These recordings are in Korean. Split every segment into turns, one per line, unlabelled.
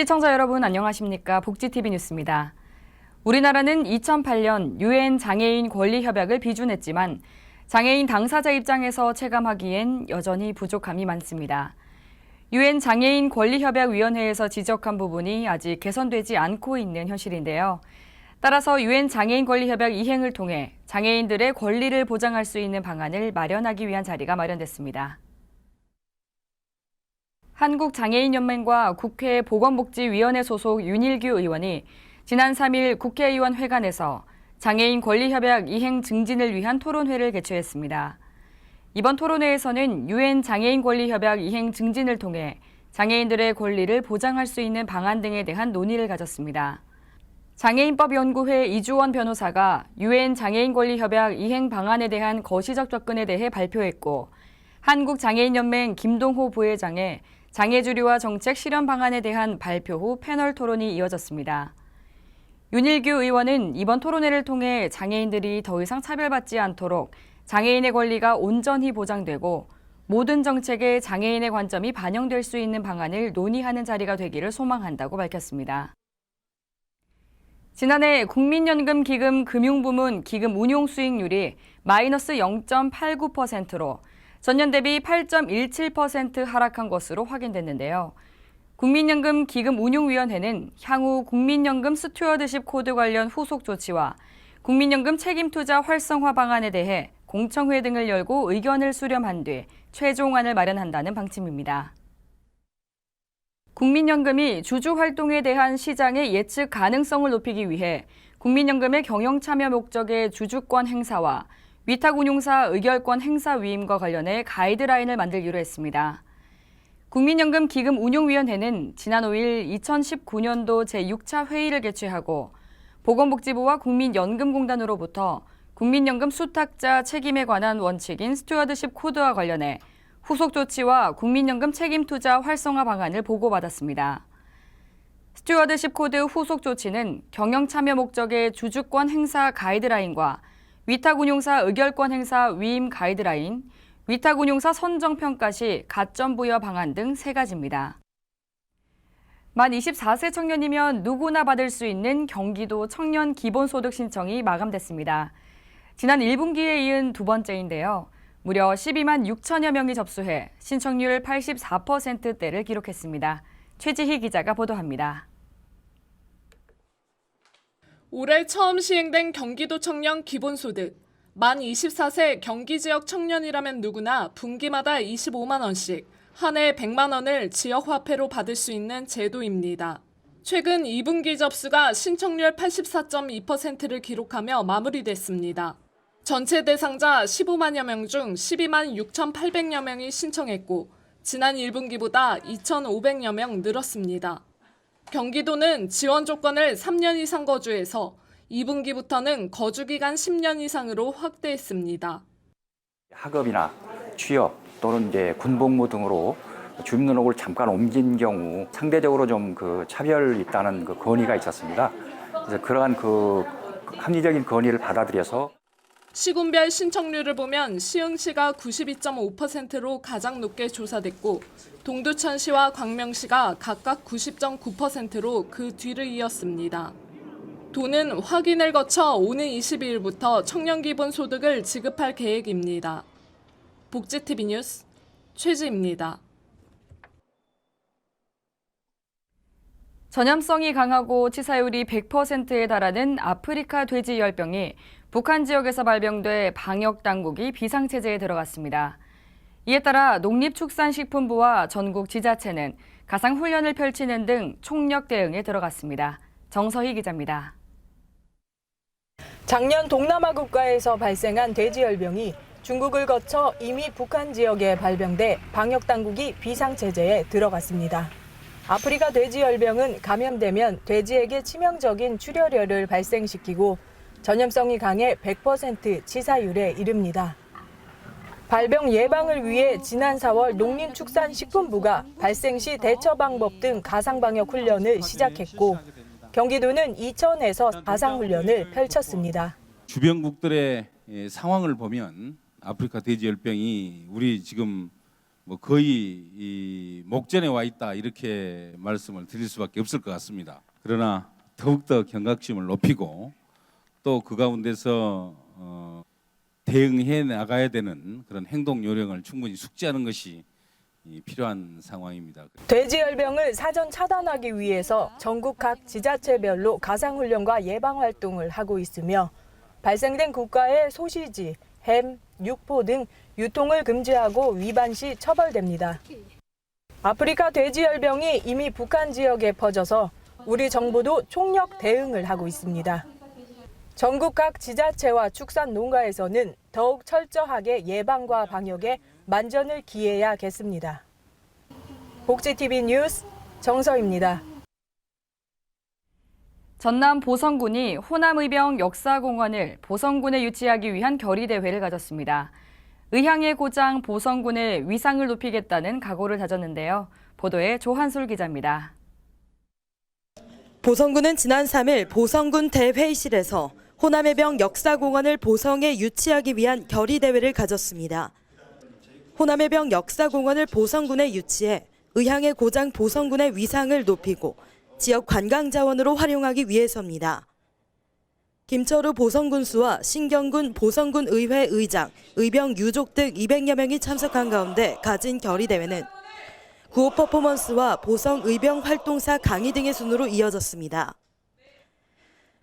시청자 여러분 안녕하십니까? 복지TV 뉴스입니다. 우리나라는 2008년 유엔 장애인 권리 협약을 비준했지만 장애인 당사자 입장에서 체감하기엔 여전히 부족함이 많습니다. 유엔 장애인 권리 협약 위원회에서 지적한 부분이 아직 개선되지 않고 있는 현실인데요. 따라서 유엔 장애인 권리 협약 이행을 통해 장애인들의 권리를 보장할 수 있는 방안을 마련하기 위한 자리가 마련됐습니다. 한국장애인연맹과 국회 보건복지위원회 소속 윤일규 의원이 지난 3일 국회의원 회관에서 장애인 권리협약 이행 증진을 위한 토론회를 개최했습니다. 이번 토론회에서는 유엔 장애인 권리협약 이행 증진을 통해 장애인들의 권리를 보장할 수 있는 방안 등에 대한 논의를 가졌습니다. 장애인법 연구회 이주원 변호사가 유엔 장애인 권리 협약 이행 방안에 대한 거시적 접근에 대해 발표했고 한국 장애인 연맹 김동호 부회장의 장애주류와 정책 실현 방안에 대한 발표 후 패널 토론이 이어졌습니다. 윤일규 의원은 이번 토론회를 통해 장애인들이 더 이상 차별받지 않도록 장애인의 권리가 온전히 보장되고 모든 정책에 장애인의 관점이 반영될 수 있는 방안을 논의하는 자리가 되기를 소망한다고 밝혔습니다. 지난해 국민연금 기금 금융부문 기금 운용 수익률이 마이너스 0.89%로 전년 대비 8.17% 하락한 것으로 확인됐는데요. 국민연금 기금운용위원회는 향후 국민연금 스튜어드십 코드 관련 후속 조치와 국민연금 책임투자 활성화 방안에 대해 공청회 등을 열고 의견을 수렴한 뒤 최종안을 마련한다는 방침입니다. 국민연금이 주주 활동에 대한 시장의 예측 가능성을 높이기 위해 국민연금의 경영 참여 목적의 주주권 행사와 위탁운용사 의결권 행사 위임과 관련해 가이드라인을 만들기로 했습니다. 국민연금 기금 운용위원회는 지난 5일 2019년도 제6차 회의를 개최하고 보건복지부와 국민연금공단으로부터 국민연금 수탁자 책임에 관한 원칙인 스튜어드십 코드와 관련해 후속 조치와 국민연금 책임 투자 활성화 방안을 보고받았습니다. 스튜어드십 코드 후속 조치는 경영 참여 목적의 주주권 행사 가이드라인과 위탁운용사 의결권 행사 위임 가이드라인, 위탁운용사 선정평가 시 가점 부여 방안 등 세 가지입니다. 만 24세 청년이면 누구나 받을 수 있는 경기도 청년 기본소득 신청이 마감됐습니다. 지난 1분기에 이은 두 번째인데요. 무려 12만 6천여 명이 접수해 신청률 84%대를 기록했습니다. 최지희 기자가 보도합니다.
올해 처음 시행된 경기도 청년 기본소득. 만 24세 경기 지역 청년이라면 누구나 분기마다 25만 원씩, 한 해 100만 원을 지역 화폐로 받을 수 있는 제도입니다. 최근 2분기 접수가 신청률 84.2%를 기록하며 마무리됐습니다. 전체 대상자 15만여 명 중 12만 6,800여 명이 신청했고, 지난 1분기보다 2,500여 명 늘었습니다. 경기도는 지원 조건을 3년 이상 거주해서 2분기부터는 거주 기간 10년 이상으로 확대했습니다.
학업이나 취업 또는 이제 군복무 등으로 주민등록을 잠깐 옮긴 경우 상대적으로 좀 그 차별이 있다는 그 건의가 있었습니다. 그래서 그러한 그 합리적인 건의를 받아들여서
시군별 신청률을 보면 시흥시가 92.5%로 가장 높게 조사됐고 동두천시와 광명시가 각각 90.9%로 그 뒤를 이었습니다. 도는 확인을 거쳐 오는 22일부터 청년기본소득을 지급할 계획입니다. 복지TV 뉴스 최지입니다.
전염성이 강하고 치사율이 100%에 달하는 아프리카 돼지 열병이 북한 지역에서 발병돼 방역 당국이 비상체제에 들어갔습니다. 이에 따라 농립축산식품부와 전국 지자체는 가상 훈련을 펼치는 등 총력 대응에 들어갔습니다. 정서희 기자입니다.
작년 동남아 국가에서 발생한 돼지열병이 중국을 거쳐 이미 북한 지역에 발병돼 방역 당국이 비상 체제에 들어갔습니다. 아프리카 돼지열병은 감염되면 돼지에게 치명적인 출혈열을 발생시키고 전염성이 강해 100% 치사율에 이릅니다. 발병 예방을 위해 지난 4월 농림축산식품부가 발생 시 대처 방법 등 가상 방역 훈련을 시작했고 경기도는 이천에서 가상 훈련을 펼쳤습니다.
주변국들의 예, 상황을 보면 아프리카 돼지 열병이 우리 지금 뭐 거의 이 목전에 와 있다 이렇게 말씀을 드릴 수밖에 없을 것 같습니다. 그러나 더욱더 경각심을 높이고 또 그 가운데서 어, 대응해 나가야 되는 그런 행동 요령을 충분히 숙지하는 것이 이 필요한 상황입니다.
돼지열병을 사전 차단하기 위해서 전국 각 지자체별로 가상훈련과 예방활동을 하고 있으며 발생된 국가의 소시지, 햄, 육포 등 유통을 금지하고 위반 시 처벌됩니다. 아프리카 돼지열병이 이미 북한 지역에 퍼져서 우리 정부도 총력 대응을 하고 있습니다. 전국 각 지자체와 축산 농가에서는 더욱 철저하게 예방과 방역에 만전을 기해야겠습니다. 복지TV 뉴스 정서입니다.
전남 보성군이 호남의병 역사공원을 보성군에 유치하기 위한 결의대회를 가졌습니다. 의향의 고장 보성군의 위상을 높이겠다는 각오를 다졌는데요. 보도에 조한솔 기자입니다.
보성군은 지난 3일 보성군 대회의실에서 호남해병 역사공원을 보성에 유치하기 위한 결의대회를 가졌습니다. 호남해병 역사공원을 보성군에 유치해 의향의 고장 보성군의 위상을 높이고 지역 관광 자원으로 활용하기 위해서입니다. 김철우 보성군수와 신경군 보성군 의회 의장, 의병 유족 등 200여 명이 참석한 가운데 가진 결의대회는 구호 퍼포먼스와 보성 의병 활동사 강의 등의 순으로 이어졌습니다.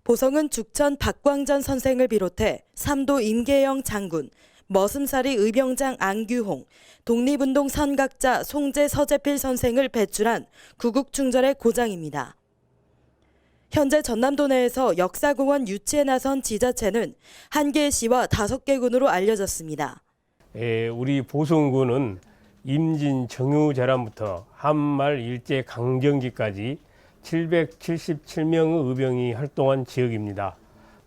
보성은 죽천 박광전 선생을 비롯해 삼도 임계영 장군, 머슴살이 의병장 안규홍, 독립운동 선각자 송재 서재필 선생을 배출한 구국충절의 고장입니다. 현재 전남도 내에서 역사공원 유치에 나선 지자체는 한 개의 시와 다섯 개 군으로 알려졌습니다.
에, 우리 보성군은 임진 정유재란부터 한말 일제 강점기까지 777명의 의병이 활동한 지역입니다.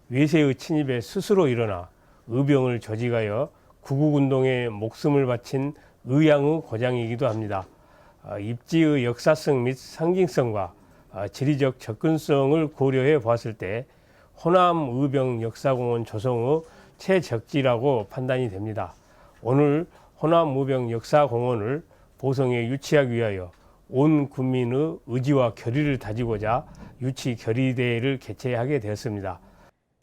외세의 침입에 스스로 일어나 의병을 조직하여 구국운동에 목숨을 바친 의양의 고장이기도 합니다. 아, 입지의 역사성 및 상징성과 아, 지리적 접근성을 고려해 보았을 때 호남 의병 역사공원 조성의 최적지라고 판단이 됩니다. 오늘 호남 의병 역사공원을 보성에 유치하기 위하여 온 국민의 의지와 결의를 다지고자 유치 결의대회를 개최하게 되었습니다.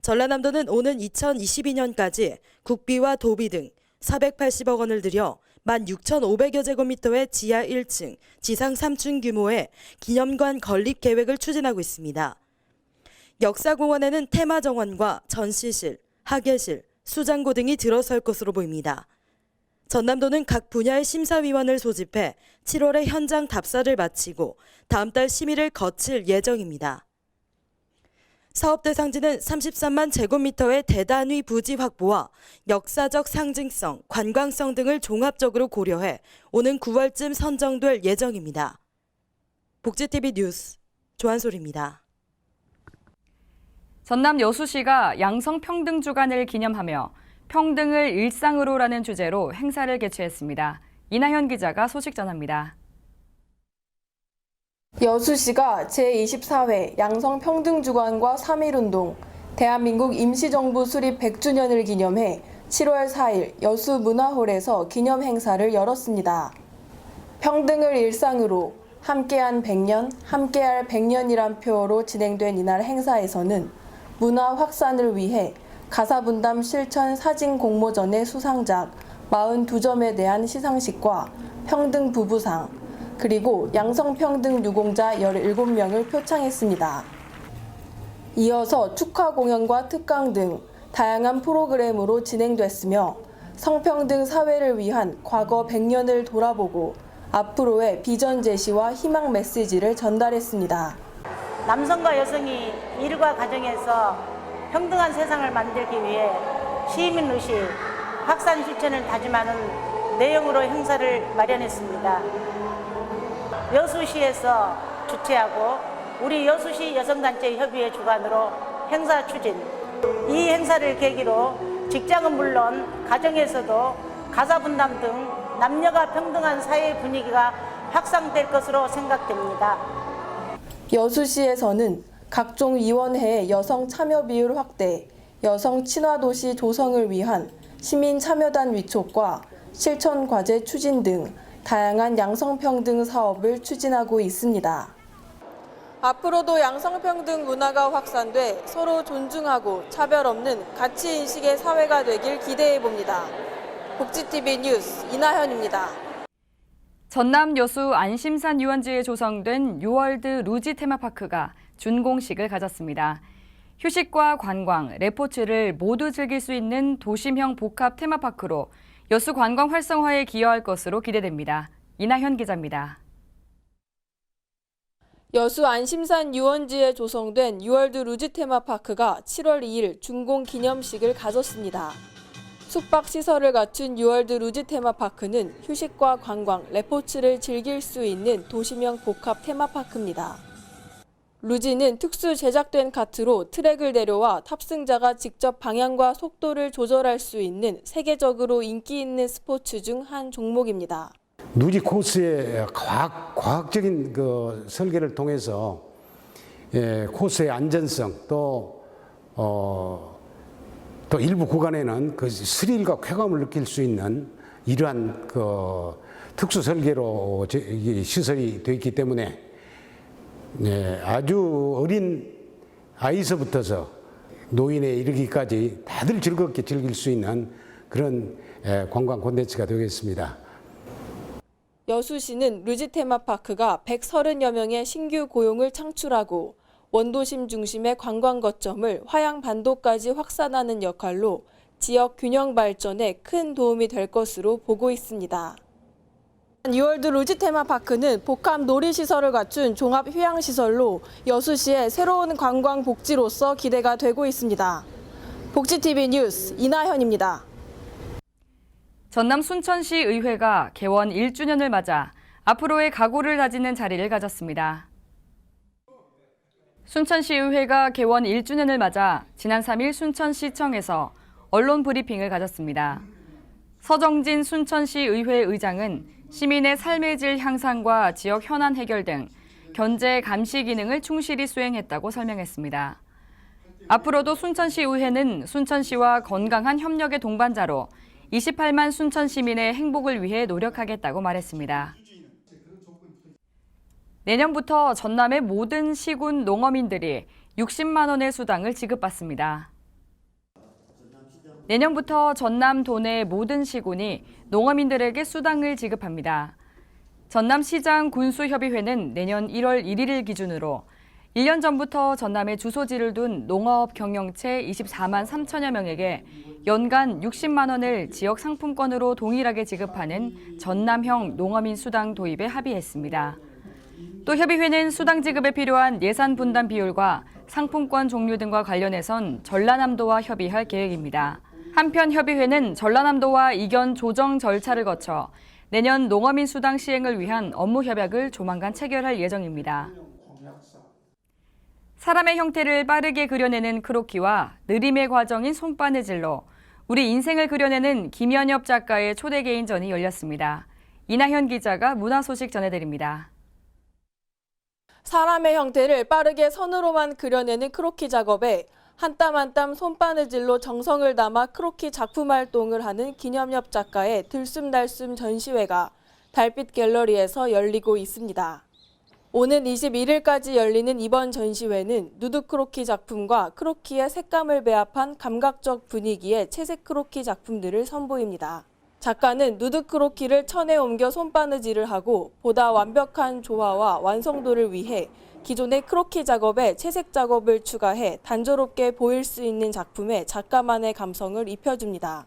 전라남도는 오는 2022년까지 국비와 도비 등 480억 원을 들여 16,500여 제곱미터의 지하 1층, 지상 3층 규모의 기념관 건립 계획을 추진하고 있습니다. 역사공원에는 테마정원과 전시실, 학예실, 수장고 등이 들어설 것으로 보입니다. 전남도는 각 분야의 심사위원을 소집해 7월에 현장 답사를 마치고 다음 달 심의를 거칠 예정입니다. 사업 대상지는 33만 제곱미터의 대단위 부지 확보와 역사적 상징성, 관광성 등을 종합적으로 고려해 오는 9월쯤 선정될 예정입니다. 복지TV 뉴스 조한솔입니다.
전남 여수시가 양성평등 주간을 기념하며 평등을 일상으로라는 주제로 행사를 개최했습니다. 이나현 기자가 소식 전합니다.
여수시가 제24회 양성평등주간과 3.1운동, 대한민국 임시정부 수립 100주년을 기념해 7월 4일 여수 문화홀에서 기념 행사를 열었습니다. 평등을 일상으로 함께한 100년, 함께할 100년이란 표어로 진행된 이날 행사에서는 문화 확산을 위해 가사분담 실천 사진 공모전의 수상작 42점에 대한 시상식과 평등 부부상, 그리고 양성평등 유공자 17명을 표창했습니다. 이어서 축하 공연과 특강 등 다양한 프로그램으로 진행됐으며 성평등 사회를 위한 과거 100년을 돌아보고 앞으로의 비전 제시와 희망 메시지를 전달했습니다.
남성과 여성이 일과 가정에서 평등한 세상을 만들기 위해 시민 의식, 확산 실천을 다짐하는 내용으로 행사를 마련했습니다. 여수시에서 주최하고 우리 여수시 여성단체 협의회 주관으로 행사 추진. 이 행사를 계기로 직장은 물론 가정에서도 가사 분담 등 남녀가 평등한 사회 분위기가 확산될 것으로 생각됩니다.
여수시에서는 각종 위원회의 여성 참여 비율 확대, 여성 친화 도시 조성을 위한 시민 참여단 위촉과 실천 과제 추진 등 다양한 양성평등 사업을 추진하고 있습니다. 앞으로도 양성평등 문화가 확산돼 서로 존중하고 차별 없는 가치 인식의 사회가 되길 기대해 봅니다. 복지TV 뉴스 이나현입니다.
전남 여수 안심산 유원지에 조성된 유월드 루지 테마파크가 준공식을 가졌습니다. 휴식과 관광, 레포츠를 모두 즐길 수 있는 도심형 복합 테마파크로 여수 관광 활성화에 기여할 것으로 기대됩니다. 이나현 기자입니다.
여수 안심산 유원지에 조성된 유월드 루지 테마파크가 7월 2일 준공 기념식을 가졌습니다. 숙박 시설을 갖춘 유월드 루지 테마파크는 휴식과 관광, 레포츠를 즐길 수 있는 도시명 복합 테마파크입니다. 루지는 특수 제작된 카트로 트랙을 내려와 탑승자가 직접 방향과 속도를 조절할 수 있는 세계적으로 인기 있는 스포츠 중 한 종목입니다.
누지 코스의 과학, 과학적인 그 설계를 통해서 예, 코스의 안전성 또, 어, 또 일부 구간에는 그 스릴과 쾌감을 느낄 수 있는 이러한 그 특수 설계로 시설이 되어 있기 때문에 예, 아주 어린 아이서부터서 노인에 이르기까지 다들 즐겁게 즐길 수 있는 그런 예, 관광 콘텐츠가 되겠습니다.
여수시는 루지 테마파크가 130여 명의 신규 고용을 창출하고 원도심 중심의 관광 거점을 화양 반도까지 확산하는 역할로 지역 균형 발전에 큰 도움이 될 것으로 보고 있습니다. 뉴월드 루지 테마파크는 복합 놀이시설을 갖춘 종합 휴양시설로 여수시의 새로운 관광 복지로서 기대가 되고 있습니다. 복지TV 뉴스 이나현입니다.
전남 순천시 의회가 개원 1주년을 맞아 앞으로의 각오를 다지는 자리를 가졌습니다. 순천시 의회가 개원 1주년을 맞아 지난 3일 순천시청에서 언론 브리핑을 가졌습니다. 서정진 순천시 의회 의장은 시민의 삶의 질 향상과 지역 현안 해결 등 견제 감시 기능을 충실히 수행했다고 설명했습니다. 앞으로도 순천시 의회는 순천시와 건강한 협력의 동반자로 28만 순천 시민의 행복을 위해 노력하겠다고 말했습니다. 내년부터 전남의 모든 시군 농어민들이 60만 원의 수당을 지급받습니다. 내년부터 전남 도내 모든 시군이 농어민들에게 수당을 지급합니다. 전남시장 군수협의회는 내년 1월 1일 기준으로 1년 전부터 전남에 주소지를 둔 농업 경영체 24만 3천여 명에게 연간 60만 원을 지역 상품권으로 동일하게 지급하는 전남형 농어민 수당 도입에 합의했습니다. 또 협의회는 수당 지급에 필요한 예산 분담 비율과 상품권 종류 등과 관련해선 전라남도와 협의할 계획입니다. 한편 협의회는 전라남도와 이견 조정 절차를 거쳐 내년 농어민 수당 시행을 위한 업무 협약을 조만간 체결할 예정입니다. 사람의 형태를 빠르게 그려내는 크로키와 느림의 과정인 손바느질로 우리 인생을 그려내는 김연엽 작가의 초대 개인전이 열렸습니다. 이나현 기자가 문화 소식 전해드립니다.
사람의 형태를 빠르게 선으로만 그려내는 크로키 작업에 한 땀 한 땀 손바느질로 정성을 담아 크로키 작품 활동을 하는 김연엽 작가의 들숨날숨 전시회가 달빛 갤러리에서 열리고 있습니다. 오는 21일까지 열리는 이번 전시회는 누드 크로키 작품과 크로키의 색감을 배합한 감각적 분위기의 채색 크로키 작품들을 선보입니다. 작가는 누드 크로키를 천에 옮겨 손바느질을 하고 보다 완벽한 조화와 완성도를 위해 기존의 크로키 작업에 채색 작업을 추가해 단조롭게 보일 수 있는 작품에 작가만의 감성을 입혀줍니다.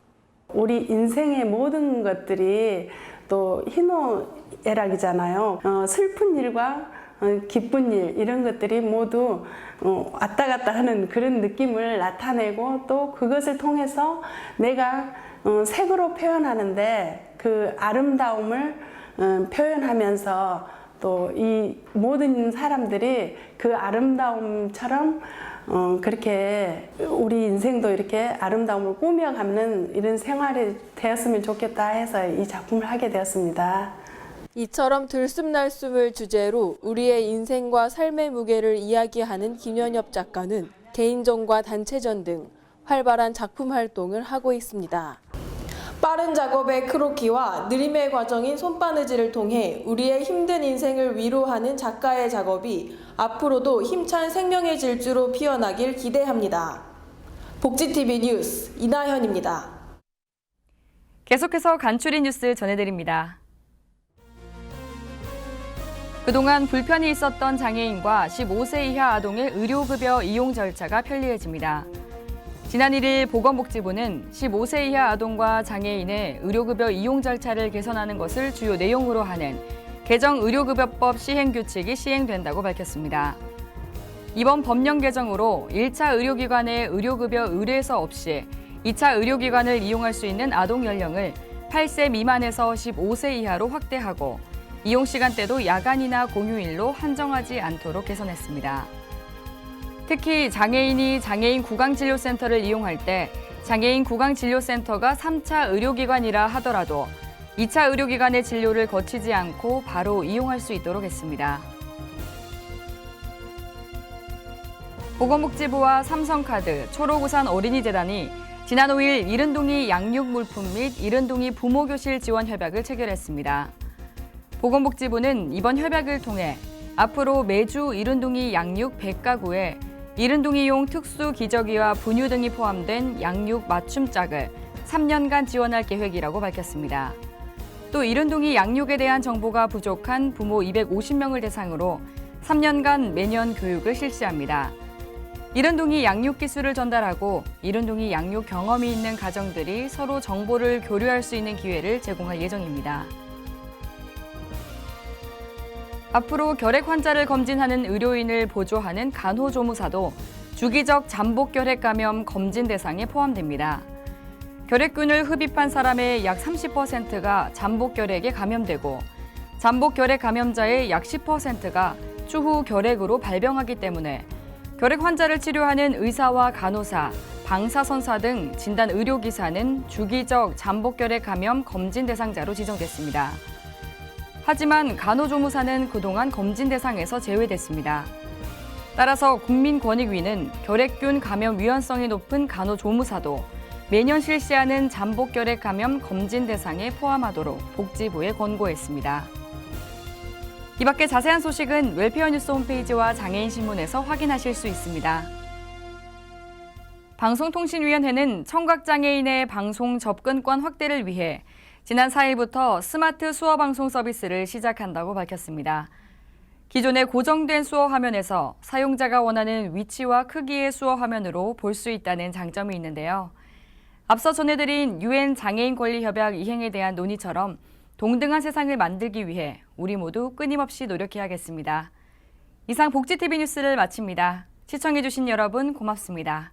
우리 인생의 모든 것들이 또 희노애락이잖아요. 어, 슬픈 일과 어, 기쁜 일 이런 것들이 모두 어, 왔다 갔다 하는 그런 느낌을 나타내고 또 그것을 통해서 내가 어, 색으로 표현하는데 그 아름다움을 어, 표현하면서 또 이 모든 사람들이 그 아름다움처럼 어, 그렇게 우리 인생도 이렇게 아름다움을 꾸며가는 이런 생활이 되었으면 좋겠다 해서 이 작품을 하게 되었습니다.
이처럼 들숨날숨을 주제로 우리의 인생과 삶의 무게를 이야기하는 김연엽 작가는 개인전과 단체전 등 활발한 작품 활동을 하고 있습니다. 빠른 작업의 크로키와 느림의 과정인 손바느질을 통해 우리의 힘든 인생을 위로하는 작가의 작업이 앞으로도 힘찬 생명의 질주로 피어나길 기대합니다. 복지TV 뉴스 이나현입니다.
계속해서 간추린 뉴스 전해드립니다. 그동안 불편이 있었던 장애인과 15세 이하 아동의 의료급여 이용 절차가 편리해집니다. 지난 1일 보건복지부는 15세 이하 아동과 장애인의 의료급여 이용 절차를 개선하는 것을 주요 내용으로 하는 개정 의료급여법 시행규칙이 시행된다고 밝혔습니다. 이번 법령 개정으로 1차 의료기관의 의료급여 의뢰서 없이 2차 의료기관을 이용할 수 있는 아동 연령을 8세 미만에서 15세 이하로 확대하고 이용 시간대도 야간이나 공휴일로 한정하지 않도록 개선했습니다. 특히 장애인이 장애인 구강진료센터를 이용할 때 장애인 구강진료센터가 3차 의료기관이라 하더라도 2차 의료기관의 진료를 거치지 않고 바로 이용할 수 있도록 했습니다. 보건복지부와 삼성카드, 초록우산 어린이재단이 지난 5일 이른동이 양육물품 및 이른동이 부모교실 지원 협약을 체결했습니다. 보건복지부는 이번 협약을 통해 앞으로 매주 이른동이 양육 100가구에 이른동이용 특수 기저귀와 분유 등이 포함된 양육 맞춤짝을 3년간 지원할 계획이라고 밝혔습니다. 또 이른동이 양육에 대한 정보가 부족한 부모 250명을 대상으로 3년간 매년 교육을 실시합니다. 이른동이 양육 기술을 전달하고 이른동이 양육 경험이 있는 가정들이 서로 정보를 교류할 수 있는 기회를 제공할 예정입니다. 앞으로 결핵 환자를 검진하는 의료인을 보조하는 간호조무사도 주기적 잠복 결핵 감염 검진 대상에 포함됩니다. 결핵균을 흡입한 사람의 약 30%가 잠복 결핵에 감염되고 잠복 결핵 감염자의 약 10%가 추후 결핵으로 발병하기 때문에 결핵 환자를 치료하는 의사와 간호사, 방사선사 등 진단 의료기사는 주기적 잠복 결핵 감염 검진 대상자로 지정됐습니다. 하지만 간호조무사는 그동안 검진 대상에서 제외됐습니다. 따라서 국민권익위는 결핵균 감염 위험성이 높은 간호조무사도 매년 실시하는 잠복 결핵 감염 검진 대상에 포함하도록 복지부에 권고했습니다. 이 밖에 자세한 소식은 웰페어 뉴스 홈페이지와 장애인 신문에서 확인하실 수 있습니다. 방송통신위원회는 청각장애인의 방송 접근권 확대를 위해 지난 4일부터 스마트 수어 방송 서비스를 시작한다고 밝혔습니다. 기존의 고정된 수어 화면에서 사용자가 원하는 위치와 크기의 수어 화면으로 볼 수 있다는 장점이 있는데요. 앞서 전해드린 유엔 장애인 권리 협약 이행에 대한 논의처럼 동등한 세상을 만들기 위해 우리 모두 끊임없이 노력해야겠습니다. 이상 복지TV 뉴스를 마칩니다. 시청해주신 여러분 고맙습니다.